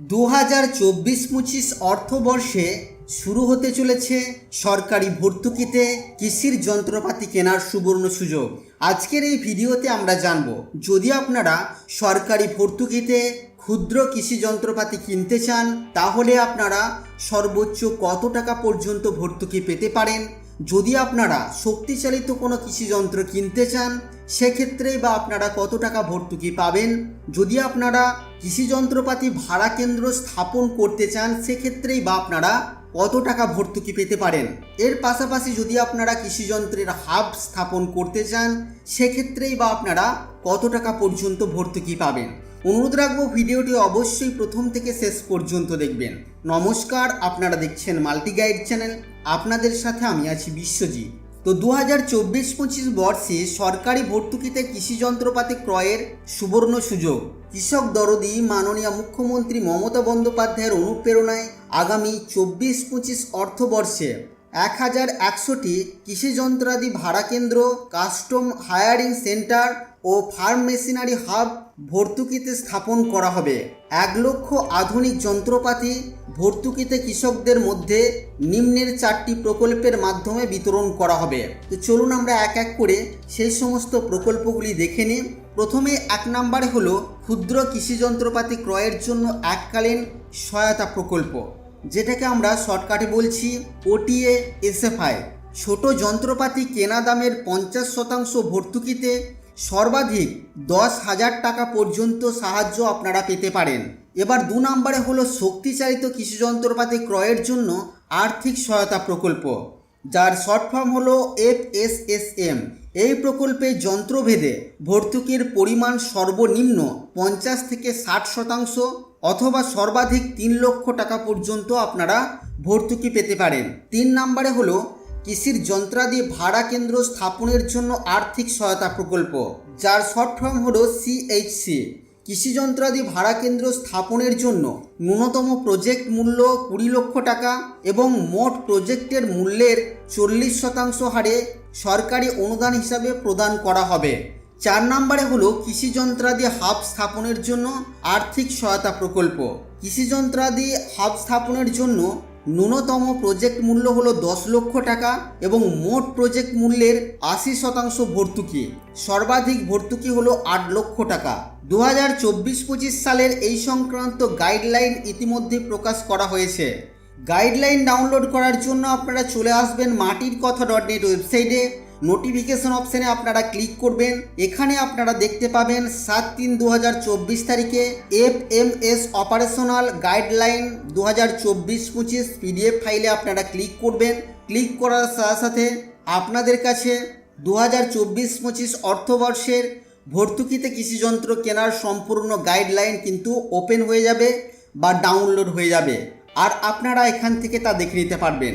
দু হাজার চব্বিশ পঁচিশ অর্থবর্ষে শুরু হতে চলেছে সরকারি ভর্তুকিতে কৃষির যন্ত্রপাতি কেনার সুবর্ণ সুযোগ। আজকের এই ভিডিওতে আমরা জানব, যদি আপনারা সরকারি ভর্তুকিতে ক্ষুদ্র কৃষি যন্ত্রপাতি কিনতে চান, তাহলে আপনারা সর্বোচ্চ কত টাকা পর্যন্ত ভর্তুকি পেতে পারেন? যদি আপনারা শক্তিচালিত কোনো কৃষি যন্ত্র কিনতে চান, সেক্ষেত্রে বা আপনারা কত টাকা ভর্তুকি পাবেন? যদি আপনারা কৃষি যন্ত্রপাতি ভাড়া কেন্দ্র স্থাপন করতে চান, সেক্ষেত্রেই বা আপনারা কত টাকা ভর্তুকি পেতে পারেন? এর পাশাপাশি যদি আপনারা কৃষি যন্ত্রের হাব স্থাপন করতে চান, সেক্ষেত্রেই বা আপনারা কত টাকা পর্যন্ত ভর্তুকি পাবেন? অনুরোধ রাখব ভিডিওটি অবশ্যই প্রথম থেকে শেষ পর্যন্ত দেখবেন। নমস্কার, আপনারা দেখছেন মাল্টি গাইড চ্যানেল। আপনাদের সাথে আমি আছি বিশ্বজিৎ। তো দু হাজার চব্বিশ পঁচিশ বর্ষে সরকারি ভর্তুকিতে কৃষি যন্ত্রপাতি ক্রয়ের সুবর্ণ সুযোগ। কৃষক দরদি মাননীয় মুখ্যমন্ত্রী মমতা বন্দ্যোপাধ্যায়ের অনুপ্রেরণায় আগামী চব্বিশ পঁচিশ অর্থবর্ষে এক হাজার একশোটি কৃষি যন্ত্রাদি ভাড়া কেন্দ্র, কাস্টম হায়ারিং সেন্টার ও ফার্ম মেশিনারি হাব ভর্তুকিতে স্থাপন করা হবে। এক লক্ষ আধুনিক যন্ত্রপাতি ভর্তুকিতে কৃষকদের মধ্যে নিম্নের চারটি প্রকল্পের মাধ্যমে বিতরণ করা হবে। তো চলুন আমরা এক এক করে সেই সমস্ত প্রকল্পগুলি দেখে নিই। প্রথমে এক নম্বরে হলো ক্ষুদ্র কৃষি যন্ত্রপাতি ক্রয়ের জন্য এককালীন সহায়তা প্রকল্প। যেটাকে আমরা শর্টকাটে বলছি ওটিএ, এসএফআই। ছোট যন্ত্রপাতি কেনা দামের পঞ্চাশ শতাংশ ভর্তুকিতে সর্বাধিক দশ হাজার টাকা পর্যন্ত সাহায্য আপনারা পেতে পারেন। এবার দু নম্বরে হলো শক্তিচালিত কৃষি যন্ত্রপাতি ক্রয়ের জন্য আর্থিক সহায়তা প্রকল্প, যার শর্ট ফর্ম হলো এফ এস এস এম এই প্রকল্পে যন্ত্রভেদে ভর্তুকির পরিমাণ সর্বনিম্ন পঞ্চাশ থেকে ষাট শতাংশ অথবা সর্বাধিক তিন লক্ষ টাকা পর্যন্ত আপনারা ভর্তুকি পেতে পারেন। তিন নম্বরে হলো কৃষির যন্ত্রাদি ভাড়া কেন্দ্র স্থাপনের জন্য আর্থিক সহায়তা প্রকল্প। যার শর্ট ফর্ম হল সিএইচসি কৃষি যন্ত্রাদি ভাড়া কেন্দ্র স্থাপনের জন্য ন্যূনতম প্রজেক্ট মূল্য কুড়ি লক্ষ টাকা এবং মোট প্রজেক্টের মূল্যের চল্লিশ শতাংশ হারে সরকারি অনুদান হিসাবে প্রদান করা হবে। চার নম্বরে হলো কৃষি যন্ত্রাদি হাব স্থাপনের জন্য আর্থিক সহায়তা প্রকল্প। কৃষি যন্ত্রাদি হাব স্থাপনের জন্য ন্যূনতম প্রজেক্ট মূল্য হলো দশ লক্ষ টাকা এবং মোট প্রজেক্ট মূল্যের আশি শতাংশ ভর্তুকি। সর্বাধিক ভর্তুকি হলো আট লক্ষ টাকা। দু হাজার চব্বিশ পঁচিশ সালের এই সংক্রান্ত গাইডলাইন ইতিমধ্যে প্রকাশ করা হয়েছে। গাইডলাইন ডাউনলোড করার জন্য আপনারা চলে আসবেন মাটির কথা ডট নেট ওয়েবসাইটে নোটিফিকেশন অপশানে আপনারা ক্লিক করবেন। এখানে আপনারা দেখতে পাবেন সাত তিন দু তারিখে F M S operational guideline দু হাজার চব্বিশ পঁচিশ পিডিএফ ফাইলে আপনারা ক্লিক করবেন। ক্লিক করার সাথে সাথে আপনাদের কাছে দু হাজার চব্বিশ পঁচিশ অর্থবর্ষের ভর্তুকিতে কৃষিযন্ত্র কেনার সম্পূর্ণ গাইডলাইন কিন্তু ওপেন হয়ে যাবে বা ডাউনলোড হয়ে যাবে। আর আপনারা এখান থেকে তা দেখে নিতে পারবেন।